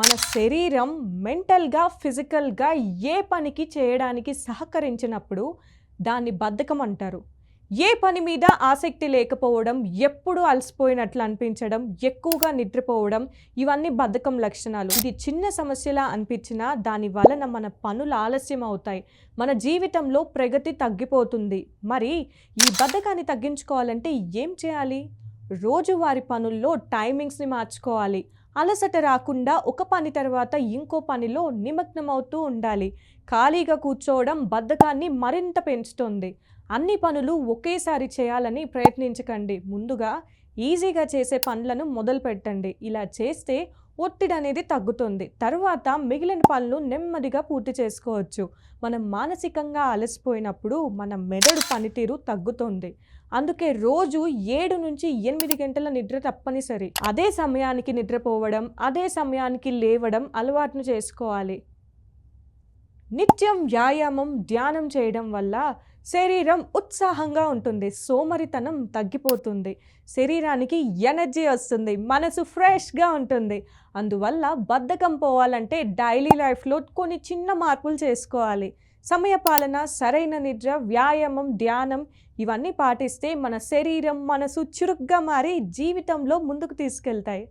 మన శరీరం మెంటల్గా ఫిజికల్గా ఏ పనికి చేయడానికి సహకరించినప్పుడు దాన్ని బద్ధకం అంటారు. ఏ పని మీద ఆసక్తి లేకపోవడం ఎప్పుడు అలసిపోయినట్లు అనిపించడం ఎక్కువగా నిద్రపోవడం ఇవన్నీ బద్ధకం లక్షణాలు. ఇది చిన్న సమస్యలా అనిపించినా దాని వలన మన పనులు ఆలస్యం అవుతాయి. మన జీవితంలో ప్రగతి తగ్గిపోతుంది. మరి ఈ బద్ధకాన్ని తగ్గించుకోవాలంటే ఏం చేయాలి? రోజువారి పనుల్లో టైమింగ్స్ని మార్చుకోవాలి. అలసట రాకుండా ఒక పని తర్వాత ఇంకో పనిలో నిమగ్నమవుతూ ఉండాలి. ఖాళీగా కూర్చోవడం బద్ధకాన్ని మరింత పెంచుతుంది. అన్ని పనులు ఒకేసారి చేయాలని ప్రయత్నించకండి. ముందుగా ఈజీగా చేసే పనులను మొదలు పెట్టండి ఇలా చేస్తే ఒత్తిడి అనేది తగ్గుతుంది. తరువాత మిగిలిన పనులు నెమ్మదిగా పూర్తి చేసుకోవచ్చు. మనం మానసికంగా అలసిపోయినప్పుడు మన మెదడు పనితీరు తగ్గుతుంది. అందుకే రోజు ఏడు నుంచి ఎనిమిది గంటల నిద్ర తప్పనిసరి. అదే సమయానికి నిద్రపోవడం అదే సమయానికి లేవడం అలవాటును చేసుకోవాలి. నిత్యం వ్యాయామం ధ్యానం చేయడం వల్ల శరీరం ఉత్సాహంగా ఉంటుంది సోమరితనం తగ్గిపోతుంది శరీరానికి ఎనర్జీ వస్తుంది మనసు ఫ్రెష్గా ఉంటుంది. అందువల్ల బద్ధకం పోవాలంటే డైలీ లైఫ్లో కొన్ని చిన్న మార్పులు చేసుకోవాలి. సమయపాలన సరైన నిద్ర వ్యాయామం ధ్యానం ఇవన్నీ పాటిస్తే మన శరీరం మనసు చురుగ్గా మారి జీవితంలో ముందుకు తీసుకెళ్తాయి.